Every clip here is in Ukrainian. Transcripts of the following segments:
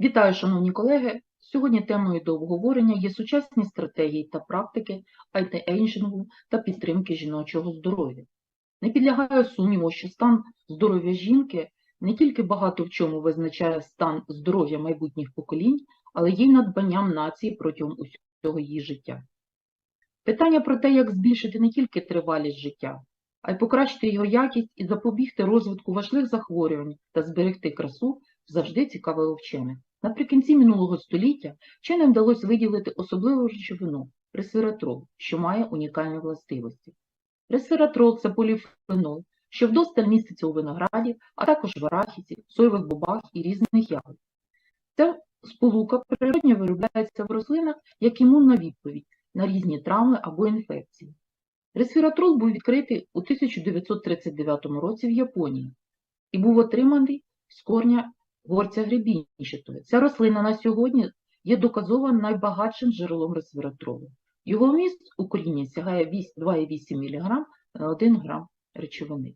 Вітаю, шановні колеги! Сьогодні темою до обговорення є сучасні стратегії та практики антиейджингу та підтримки жіночого здоров'я. Не підлягає сумніву, що стан здоров'я жінки не тільки багато в чому визначає стан здоров'я майбутніх поколінь, але й надбанням нації протягом усього її життя. Питання про те, як збільшити не тільки тривалість життя, а й покращити його якість і запобігти розвитку важливих захворювань та зберегти красу, завжди цікавило вчених. Наприкінці минулого століття вченим вдалося виділити особливу речовину ресвератрол, що має унікальні властивості. Ресвератрол – це поліфенол, що вдосталь міститься у винограді, а також в арахісі, соєвих бобах і різних ягод. Ця сполука природньо виробляється в рослинах як імунна відповідь на різні травми або інфекції. Ресвератрол був відкритий у 1939 році в Японії і був отриманий з корня горця гребінчатої. Ця рослина на сьогодні є доказово найбагатшим джерелом ресвератролу. Його вміст у корінні сягає 2,8 мг на 1 г речовини.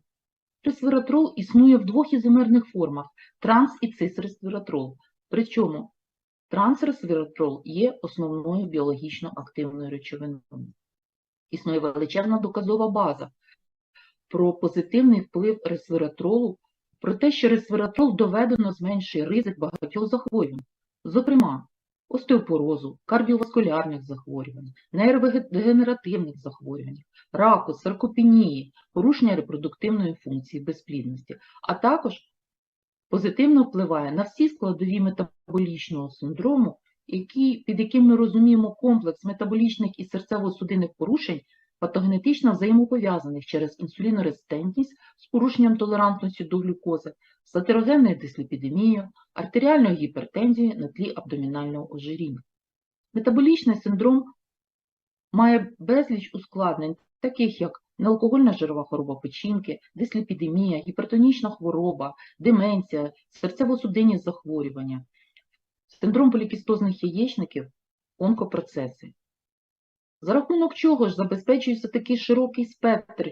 Ресвератрол існує в двох ізомерних формах транс і цисресвератрол. Причому трансресвератрол є основною біологічно активною речовиною. Існує величезна доказова база про позитивний вплив ресвератролу про те, що ресвератрол доведено зменшує ризик багатьох захворювань, зокрема остеопорозу, кардіоваскулярних захворювань, нейровегенеративних захворювань, раку, саркопенії, порушення репродуктивної функції безплідності, а також позитивно впливає на всі складові метаболічного синдрому, які, під яким ми розуміємо комплекс метаболічних і серцево-судинних порушень, патогенетично взаємопов'язаних через інсулінорезистентність з порушенням толерантності до глюкози, з атерогенною дисліпідемією, артеріальною гіпертензією на тлі абдомінального ожиріння. Метаболічний синдром має безліч ускладнень, таких як неалкогольна жирова хвороба печінки, дисліпідемія, гіпертонічна хвороба, деменція, серцево-судинні захворювання, синдром полікістозних яєчників, онкопроцеси. За рахунок чого ж забезпечується такий широкий спектр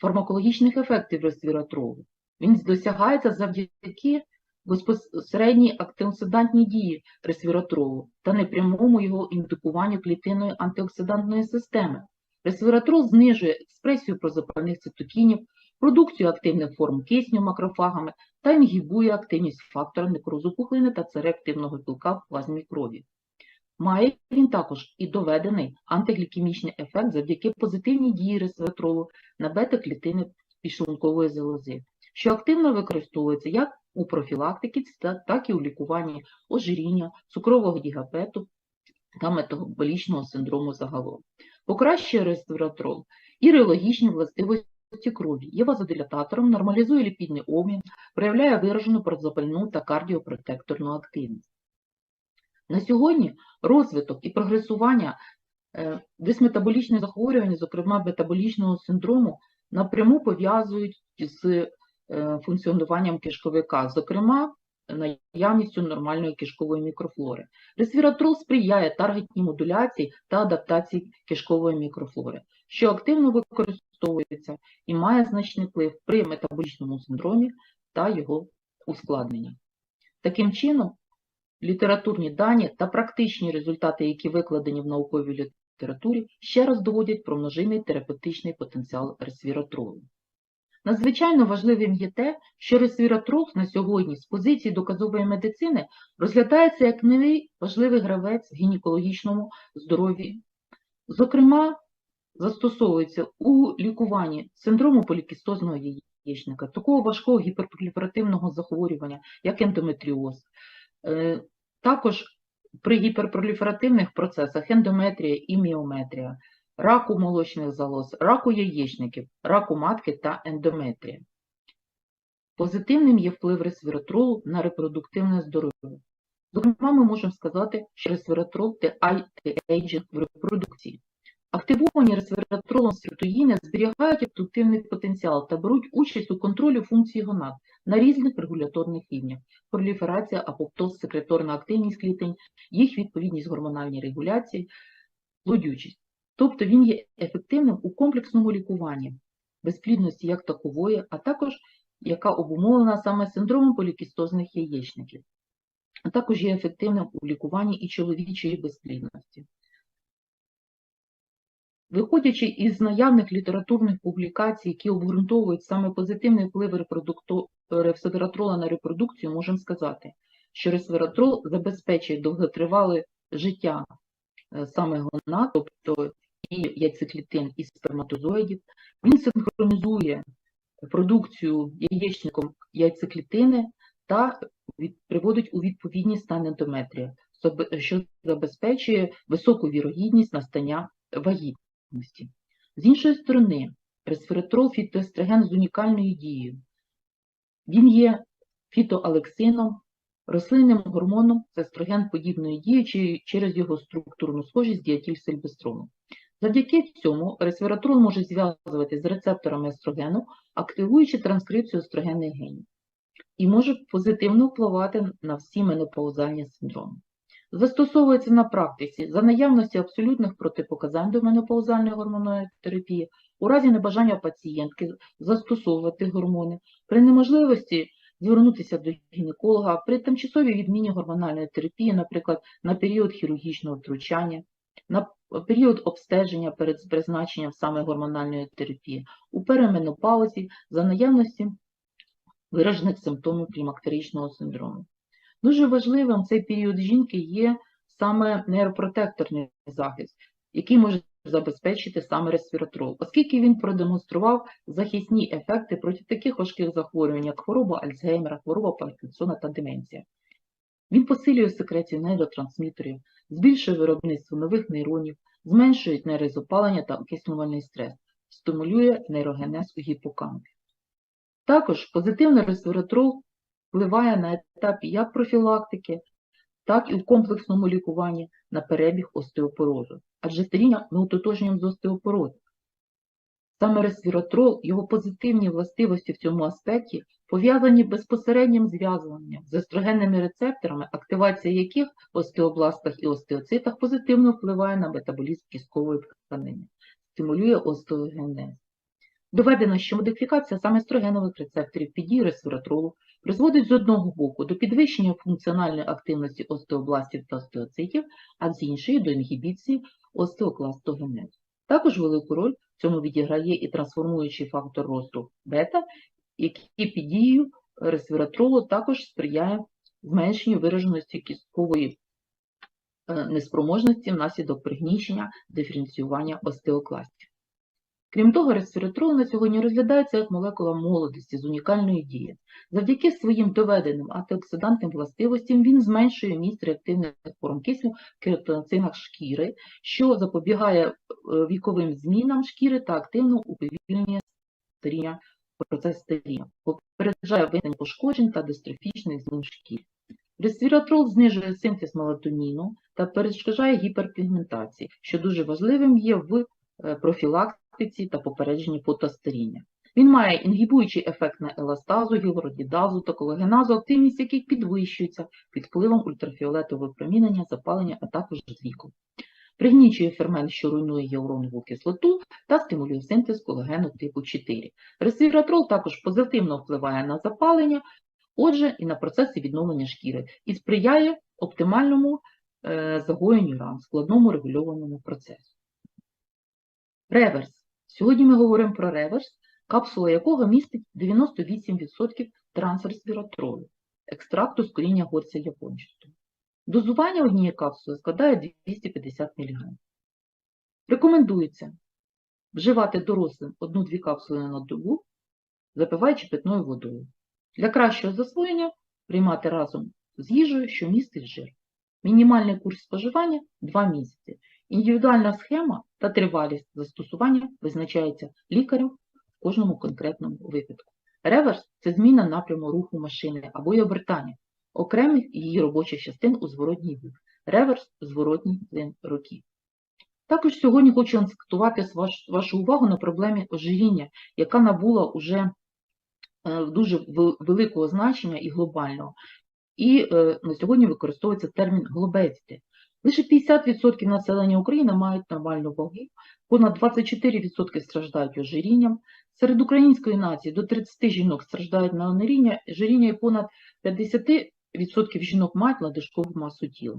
фармакологічних ефектів ресвератролу? Він досягається завдяки безпосередній антиоксидантній дії ресвератролу та непрямому його індукуванню клітинної антиоксидантної системи. Ресвератрол знижує експресію прозапальних цитокінів, продукцію активних форм кисню макрофагами та інгібує активність фактора некрозу пухлини та цереактивного білка в плазмі крові. Має він також і доведений антиглікемічний ефект завдяки позитивній дії ресвератролу на бета-клітини підшлункової залози, що активно використовується як у профілактиці, так і у лікуванні ожиріння, цукрового діабету та метаболічного синдрому загалом. Покращує ресвератрол і реологічні властивості крові, є вазодилататором, нормалізує ліпідний обмін, проявляє виражену прозапальну та кардіопротекторну активність. На сьогодні розвиток і прогресування е, дисметаболічних захворювань, зокрема метаболічного синдрому, напряму пов'язують з е, функціонуванням кишковика, зокрема наявністю нормальної кишкової мікрофлори. Ресвератрол сприяє таргетній модуляції та адаптації кишкової мікрофлори, що активно використовується і має значний вплив при метаболічному синдромі та його ускладненні. Таким чином, літературні дані та практичні результати, які викладені в науковій літературі, ще раз доводять про множинний терапевтичний потенціал ресвіратролу. Надзвичайно важливим є те, що ресвіратрол на сьогодні з позиції доказової медицини розглядається як новий важливий гравець в гінекологічному здоров'ї. Зокрема, застосовується у лікуванні синдрому полікістозного яєчника, такого важкого гіперпроліферативного захворювання, як ендометріоз, також при гіперпроліферативних процесах ендометрія і міометрія, раку молочних залоз, раку яєчників, раку матки та ендометрія. Позитивним є вплив ресвератролу на репродуктивне здоров'я. Зокрема, ми можемо сказати, що ресвератрол – це антиейджинг в репродукції. Активовані ресвератролом сиротоїни зберігають репродуктивний потенціал та беруть участь у контролі функцій гонад на різних регуляторних рівнях – проліферація, апоптоз, секреторна активність клітин, їх відповідність гормональній регуляції, плодючість. Тобто він є ефективним у комплексному лікуванні безплідності як такової, а також яка обумовлена саме синдромом полікістозних яєчників. а також є ефективним у лікуванні і чоловічої безплідності. Виходячи із наявних літературних публікацій, які обґрунтовують саме позитивний вплив ресвератрола на репродукцію, можемо сказати, що ресвератрол забезпечує довготривале життя е, саме гонад, тобто і яйцеклітин, і сперматозоїдів. Він синхронізує продукцію яєчником яйцеклітини та приводить у відповідність стан ендометрія, що забезпечує високу вірогідність настання вагітності. З іншої сторони, ресвератрол фітоестроген з унікальною дією. Він є фітоалексином, рослинним гормоном з естроген подібної дії через його структурну схожість з діатільсельбестроном. Завдяки цьому ресвератрол може зв'язувати з рецепторами естрогену, активуючи транскрипцію естрогенних генів, і може позитивно впливати на всі менопаузальні синдроми. Застосовується на практиці за наявності абсолютних протипоказань до менопаузальної гормонної терапії, у разі небажання пацієнтки застосовувати гормони, при неможливості звернутися до гінеколога, при тимчасовій відміні гормональної терапії, наприклад, на період хірургічного втручання, на період обстеження перед призначенням саме гормональної терапії, у переменопаузі за наявності виражених симптомів клімактеричного синдрому. Дуже важливим в цей період жінки є саме нейропротекторний захист, який може забезпечити саме ресвератрол, оскільки він продемонстрував захисні ефекти проти таких важких захворювань, як хвороба Альцгеймера, хвороба Паркінсона та деменція. Він посилює секрецію нейротрансмітерів, збільшує виробництво нових нейронів, зменшує нейрозапалення та окислювальний стрес, стимулює нейрогенез у гіпокампі. Також позитивний ресвератрол впливає на етапі як профілактики, так і в комплексному лікуванні на перебіг остеопорозу. Адже старіння ми ототожнюємо з остеопорозом. Саме ресвератрол, його позитивні властивості в цьому аспекті пов'язані безпосереднім зв'язуванням з естрогенними рецепторами, активація яких в остеобластах і остеоцитах позитивно впливає на метаболізм кісткової тканини, стимулює остеогенез. Доведено, що модифікація саме естрогенових рецепторів під дією ресвератролу призводить з одного боку до підвищення функціональної активності остеобластів та остеоцитів, а з іншої до інгібіції остеокластогенезу. Також велику роль в цьому відіграє і трансформуючий фактор росту бета, який під дією ресвератролу також сприяє зменшенню вираженості кісткової е, неспроможності внаслідок пригнічення диференціювання остеокластів. Крім того, ресвератрол на сьогодні розглядається як молекула молодості з унікальною дією. Завдяки своїм доведеним антиоксидантним властивостям він зменшує міст реактивних форм кисню в кератоцинах шкіри, що запобігає е, віковим змінам шкіри та активно уповільнює старіння, процес старіння, попереджає виникнення пошкоджень та дистрофічних змін шкіри. Ресвератрол знижує синтез мелатоніну та перешкоджає гіперпігментації, що дуже важливим є в е, профілактиці та попередженні фотостаріння. Він має інгібуючий ефект на еластазу, гіалуронідазу та колагеназу, активність яких підвищується під впливом ультрафіолетового промінення, запалення, а також з віком. Пригнічує фермент, що руйнує гіалуронову кислоту та стимулює синтез колагену типу 4. Ресвератрол також позитивно впливає на запалення, отже, і на процеси відновлення шкіри, і сприяє оптимальному е, загоєнню ран, складному регульованому процесу. Реверс. Сьогодні ми говоримо про реверс, капсула якого містить 98% трансресвератролу, екстракту з коріння горця япончатого. Дозування однієї капсули складає 250 мг. Рекомендується вживати дорослим 1-2 капсули на добу, запиваючи питною водою. Для кращого засвоєння приймати разом з їжею, що містить жир. Мінімальний курс споживання 2 місяці. Індивідуальна схема та тривалість застосування визначається лікарем в кожному конкретному випадку. Реверс це зміна напряму руху машини або й обертання окремих її робочих частин у зворотній бік. Реверс зворотній плин руки. Також сьогодні хочу акцентувати вашу увагу на проблемі ожиріння, яка набула уже е, дуже великого значення і глобального. І е, на сьогодні використовується термін глобецьте. Лише 50% населення України мають нормальну вагу, понад 24% страждають ожирінням. Серед української нації до 30 жінок страждають на ожиріння, ожиріння і понад 50 відсотків жінок мають надлишкову масу тіла.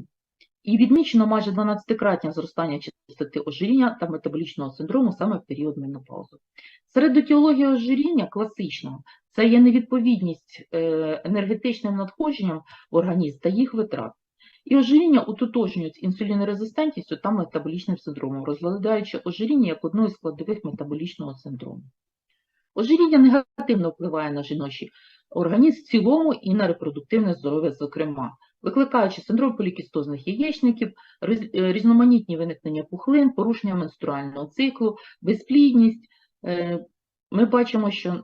І відмічено майже 12-кратне зростання частоти ожиріння та метаболічного синдрому саме в період менопаузи. Серед етіології ожиріння класичного це є невідповідність е, енергетичним надходженням в організм та їх витрат. І ожиріння утотожнюють інсулінорезистентністю та метаболічним синдромом, розглядаючи ожиріння як одну із складових метаболічного синдрому. Ожиріння негативно впливає на жіночий організм в цілому і на репродуктивне здоров'я, зокрема, викликаючи синдром полікістозних яєчників, е, різноманітні виникнення пухлин, порушення менструального циклу, безплідність. Е, Ми бачимо, що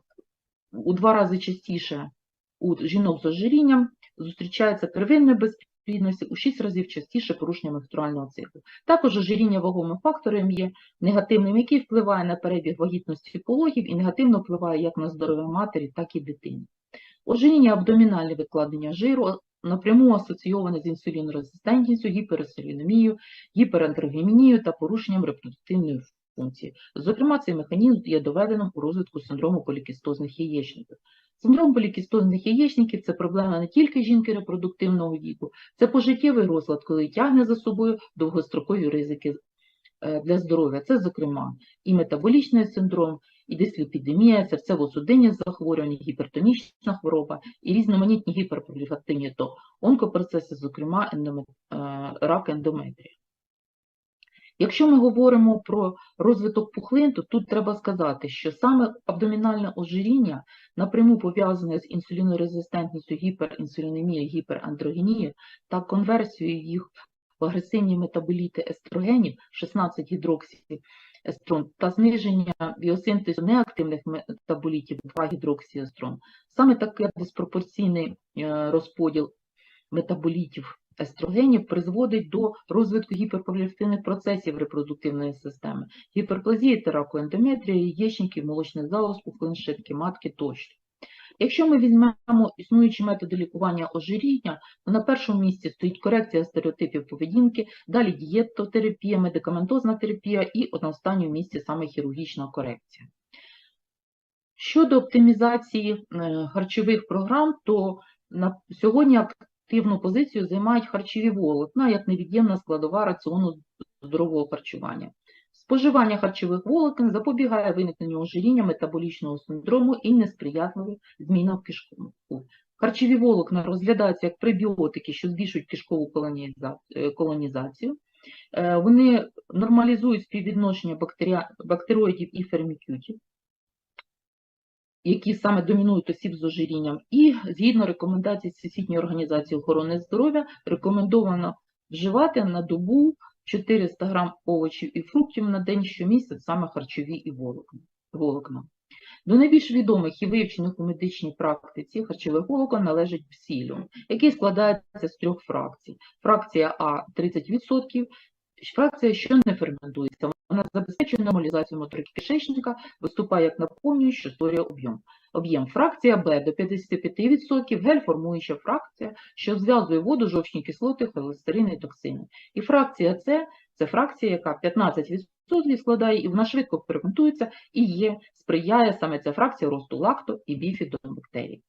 у два рази частіше у жінок з ожирінням зустрічається первинна безплідність, у шість разів частіше порушення менструального циклу. Також ожиріння вагомим фактором є негативним, який впливає на перебіг вагітності пологів і негативно впливає як на здоров'я матері, так і дитини. Ожиріння абдомінальне відкладення жиру напряму асоційоване з інсулінорезистентністю, гіперинсулінемією, гіперандрогемінією та порушенням репродуктивної функції. Зокрема, цей механізм є доведеним у розвитку синдрому полікістозних яєчників. Синдром полікістозних яєчників це проблема не тільки жінки репродуктивного віку, це пожиттєвий розлад, коли тягне за собою довгострокові ризики е, для здоров'я. Це, зокрема, і метаболічний синдром, і дисліпідемія, серцево-судинні захворювання, гіпертонічна хвороба, і різноманітні гіперпроліфактивні то онкопроцеси, зокрема ендоме- е, рак ендометрія. Якщо ми говоримо про розвиток пухлин, то тут треба сказати, що саме абдомінальне ожиріння напряму пов'язане з інсулінорезистентністю, гіперінсулінемією, гіперандрогенією та конверсією їх в агресивні метаболіти естрогенів, 16 гідроксіестрон, та зниження біосинтезу неактивних метаболітів 2 гідроксіестрон. Саме такий диспропорційний е, розподіл метаболітів естрогенів призводить до розвитку гіперпроліфтивних процесів репродуктивної системи, гіперплазії та раку ендометрії, яєчників, молочних залоз, пухлин шибки, матки тощо. Якщо ми візьмемо існуючі методи лікування ожиріння, то на першому місці стоїть корекція стереотипів поведінки, далі дієтотерапія, медикаментозна терапія і на останньому місці саме хірургічна корекція. Щодо оптимізації е, харчових програм, то на сьогодні активну позицію займають харчові волокна як невід'ємна складова раціону здорового харчування. Споживання харчових волокон запобігає виникненню ожиріння, метаболічного синдрому і несприятливим змінам в кишковому. Харчові волокна розглядаються як пребіотики, що збільшують кишкову е, колонізацію. Е, Вони нормалізують співвідношення бактероїдів і фермікютів, які саме домінують осіб з ожирінням. І згідно рекомендацій Всесвітньої організації охорони здоров'я рекомендовано вживати на добу 400 грам овочів і фруктів на день щомісяць саме харчові і волокна. До найбільш відомих і вивчених у медичній практиці харчових волокон належить псиліум, який складається з трьох фракцій. Фракція А 30%, фракція, що не ферментується. Вона забезпечує нормалізацію моторики кишечника, виступає як наповнюючий, що створює об'єм. Об'єм фракція Б до 55%, гель-формуюча фракція, що зв'язує воду, жовчні кислоти, холестерин і токсини. І фракція С це фракція, яка 15% складає, і вона швидко ферментується і є, сприяє саме ця фракція росту лакто і біфідобактерій.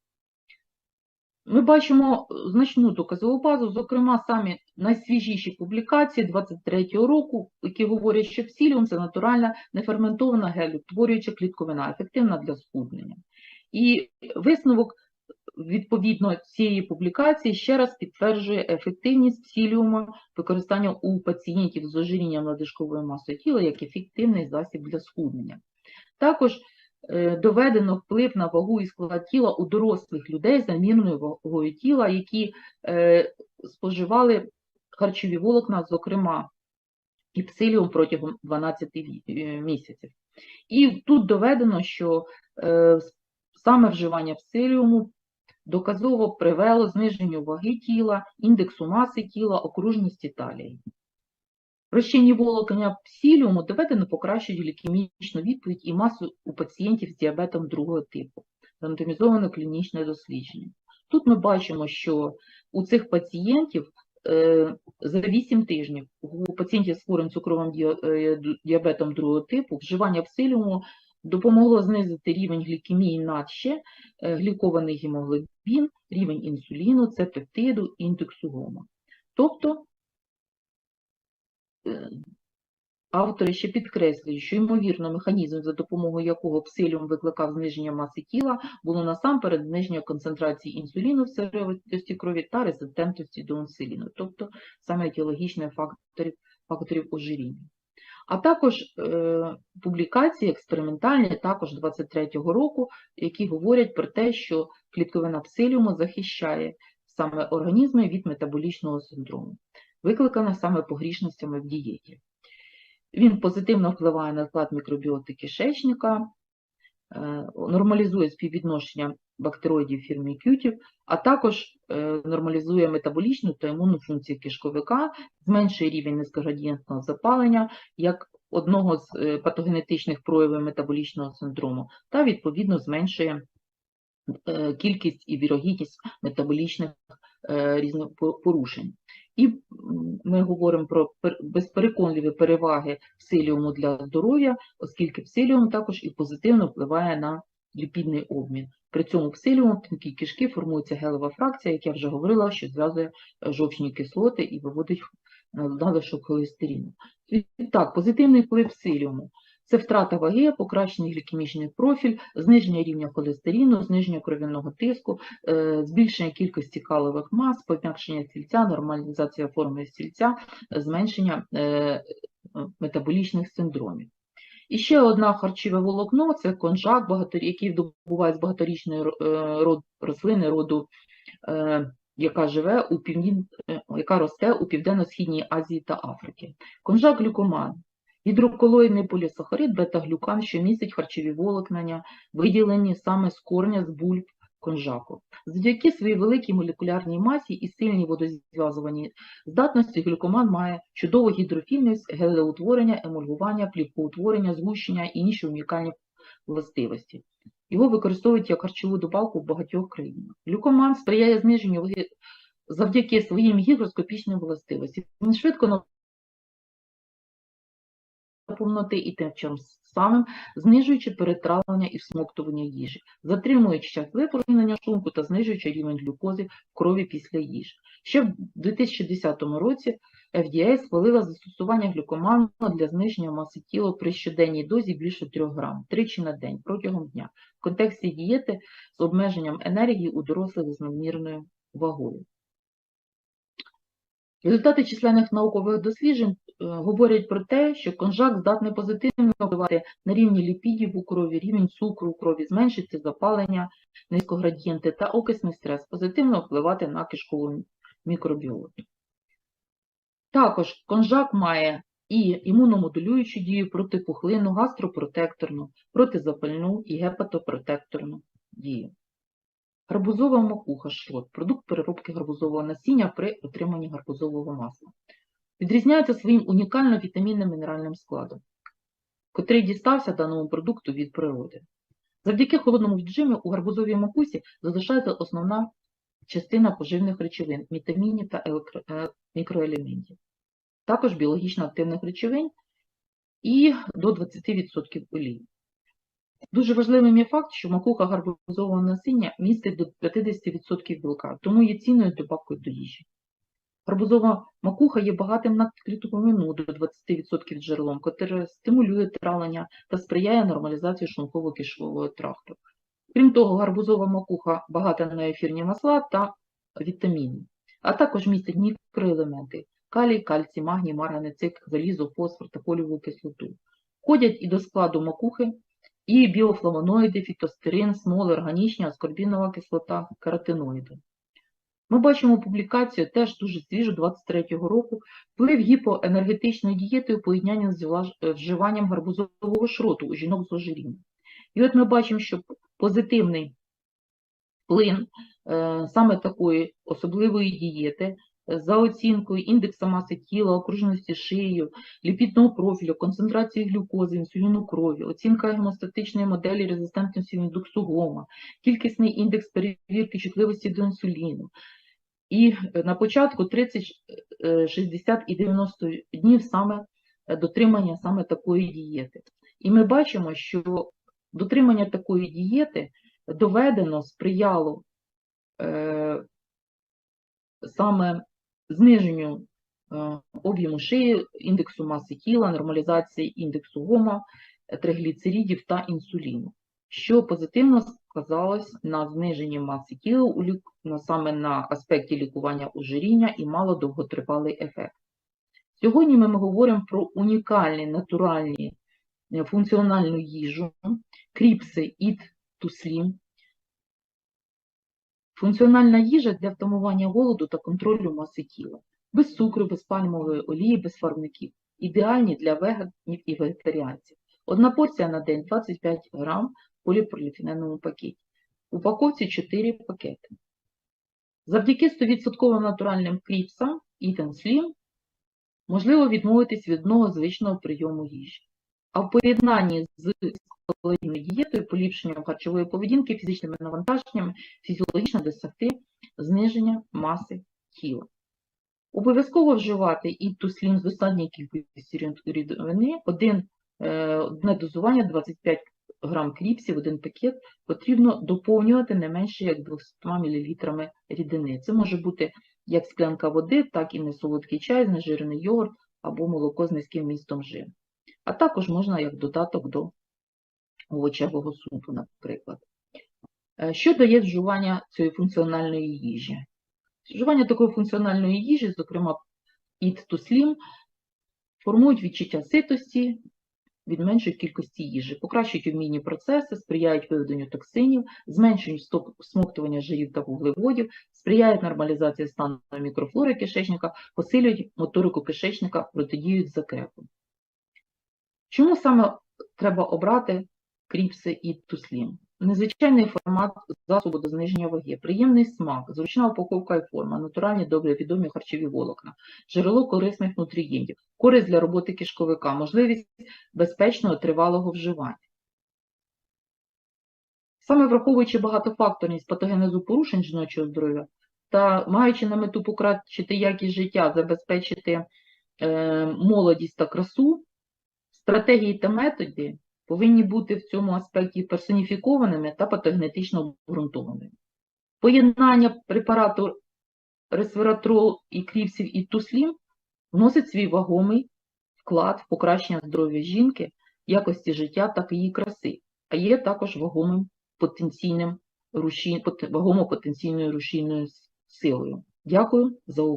Ми бачимо значну доказову базу, зокрема, самі найсвіжіші публікації 23-го року, які говорять, що псиліум – це натуральна неферментована гель-утворююча клітковина, ефективна для схуднення. І висновок відповідно цієї публікації ще раз підтверджує ефективність псиліуму використання у пацієнтів з ожирінням надлишкової маси тіла як ефективний засіб для схуднення. Також е, доведено вплив на вагу і склад тіла у дорослих людей з надмірною вагою тіла, які е, споживали харчові волокна, зокрема і псиліум протягом 12 е, місяців. І тут доведено, що е, саме вживання псиліуму доказово привело зниженню ваги тіла, індексу маси тіла, окружності талії. Розчинні волокна псиліуму доведено покращують глікемічну відповідь і масу у пацієнтів з діабетом другого типу, рандомізоване клінічне дослідження. Тут ми бачимо, що у цих пацієнтів е, за 8 тижнів у пацієнтів з хворим цукровим е, діабетом другого типу вживання псиліуму допомогло знизити рівень глікемії надще, е, глікований гемоглобін, рівень інсуліну, це пептиду, індексу гома. Тобто автори ще підкреслюють, що, ймовірно, механізм, за допомогою якого псиліум викликав зниження маси тіла, було насамперед зниження концентрації інсуліну в середовищі крові та резистентності до інсуліну, тобто саме етіологічних факторів, факторів ожиріння. А також е, публікації експериментальні, також 23-го року, які говорять про те, що клітковина псиліуму захищає саме організми від метаболічного синдрому, викликана саме погрішностями в дієті. Він позитивно впливає на склад мікробіоти кишечника, е, нормалізує співвідношення бактероїдів фірмікютів, а також е, нормалізує метаболічну та імунну функцію кишковика, зменшує рівень низькоградієнтного запалення як одного з е, патогенетичних проявів метаболічного синдрому, та відповідно зменшує кількість і вірогідність метаболічних е, різних по- порушень. І ми говоримо про пер- безпереконливі переваги псиліуму для здоров'я, оскільки псиліум також і позитивно впливає на ліпідний обмін. При цьому псиліум в тонкій кишки формується гелева фракція, як я вже говорила, що зв'язує е, жовчні кислоти і виводить е, надлишок холестерину. І Так, позитивний вплив псиліуму – це втрата ваги, покращений глікемічний профіль, зниження рівня холестерину, зниження кров'яного тиску, е, збільшення кількості калових мас, пом'якшення стільця, нормалізація форми стільця, зменшення е, метаболічних синдромів. І ще одна харчове волокно це конжак, який добуває з багаторічної е, рослини роду, яка живе у півдні, е, яка росте у Південно-Східній Азії та Африці. Конжак глюкоман. Гідроколоїдний полісахарид бета-глюкан, що містить харчові волокнення, виділені саме з корня з бульб конжаку. Завдяки своїй великій молекулярній масі і сильній водозв'язуваній здатності глюкоман має чудову гідрофільність, гелеутворення, емульгування, плівкоутворення, згущення і інші унікальні властивості. Його використовують як харчову добавку в багатьох країнах. Глюкоман сприяє зниженню завдяки своїм гігроскопічним властивостям. Він швидко повноти і тим самим знижуючи перетравлення і всмоктування їжі, затримуючи час випорожнення шлунку та знижуючи рівень глюкози в крові після їжі. Ще в 2010 році FDA схвалила застосування глюкоману для зниження маси тіла при щоденній дозі більше 3 грам, тричі на день протягом дня, в контексті дієти з обмеженням енергії у дорослих з надмірною вагою. Результати численних наукових досліджень говорять про те, що конжак здатний позитивно впливати на рівні ліпідів у крові, рівень цукру у крові, зменшиться запалення, низькоградієнти та окисний стрес, позитивно впливати на кишкову мікробіоту. Також конжак має і імуномодулюючу дію протипухлинну, гастропротекторну, протизапальну і гепатопротекторну дію. Гарбузова макуха шрот – продукт переробки гарбузового насіння при отриманні гарбузового масла. Відрізняється своїм унікально вітамінним мінеральним складом, котрий дістався даному продукту від природи. Завдяки холодному віджиму у гарбузовій макусі залишається основна частина поживних речовин, вітамінів та е, мікроелементів, також біологічно активних речовин і до 20% олії. Дуже важливим є факт, що макуха гарбузового насіння містить до 50% білка, тому є цінною добавкою до їжі. Гарбузова макуха є багатим на клітковину до 20% джерелом, котре стимулює травлення та сприяє нормалізації шлунково-кишкового тракту. Крім того, гарбузова макуха багата на ефірні масла та вітаміни, а також містить мікроелементи калій, кальцій, магній, марганецик, залізо, фосфор та фолієву кислоту. Входять і до складу макухи і біофлавоноїди, фітостерин, смоли, органічні, аскорбінова кислота, каротиноїди. Ми бачимо публікацію теж дуже свіжу 23-го року вплив гіпоенергетичної дієти у поєднанні з е, вживанням гарбузового шроту у жінок з ожирінням. І от ми бачимо, що позитивний вплив е, саме такої особливої дієти за оцінкою індекса маси тіла, окружності шиєю, ліпідного профілю, концентрації глюкози, інсуліну крові, оцінка гемостатичної моделі резистентності індексу гома, кількісний індекс перевірки чутливості до інсуліну. І е, на початку 30, е, 60 і 90 днів саме е, дотримання саме такої дієти. І ми бачимо, що Дотримання такої дієти доведено сприяло е, саме зниженню е, об'єму шиї, індексу маси тіла, нормалізації індексу гомо, е, тригліцеридів та інсуліну, що позитивно сказалось на зниженні маси тіла, саме на аспекті лікування ожиріння і мало довготривалий ефект. Сьогодні ми говоримо про унікальні натуральні е, функціональну їжу, кріпси to Slim, Функціональна їжа для втамування голоду та контролю маси тіла. Без цукру, без пальмової олії, без фарбників. Ідеальні для веганів і вегетаріанців. Одна порція на день 25 грам в поліполіетиленовому пакеті. Упаковці 4 пакети. Завдяки 100% натуральним кріпсам Eat Slim можливо відмовитись від одного звичного прийому їжі. А в поєднанні з калорійною дієтою, поліпшенням харчової поведінки, фізичними навантаженнями, фізіологічно досягти зниження маси тіла. Обов'язково вживати і туслін з достатньою кількістю рідини, один, е, одне дозування 25 грам кріпсів, один пакет, потрібно доповнювати не менше як 200 мл рідини. Це може бути як склянка води, так і несолодкий чай, знежирений йогурт або молоко з низьким містом жиру. А також можна як додаток до овочевого супу, наприклад. Е, Що дає вживання цієї функціональної їжі? Вживання такої функціональної їжі, зокрема Eat to Slim, формують відчуття ситості від меншої кількості їжі, покращують обмінні процеси, сприяють виведенню токсинів, зменшують стоп- смоктування жирів та вуглеводів, сприяють нормалізації стану мікрофлори кишечника, посилюють моторику кишечника, протидіють закрепу. Чому саме треба обрати кріпси і туслім? Незвичайний формат засобу до зниження ваги, приємний смак, зручна упаковка і форма, натуральні добре відомі харчові волокна, джерело корисних нутрієнтів, користь для роботи кишковика, можливість безпечного тривалого вживання. Саме враховуючи багатофакторність патогенезу порушень жіночого здоров'я та маючи на мету покращити якість життя, забезпечити е, молодість та красу, стратегії та методи повинні бути в цьому аспекті персоніфікованими та патогенетично обґрунтованими. Поєднання препарату ресвератрол і кріпсів і туслім вносить свій вагомий вклад в покращення здоров'я жінки, якості життя та її краси, а є також вагомим потенційним рушій, вагомо потенційною рушійною силою. Дякую за увагу.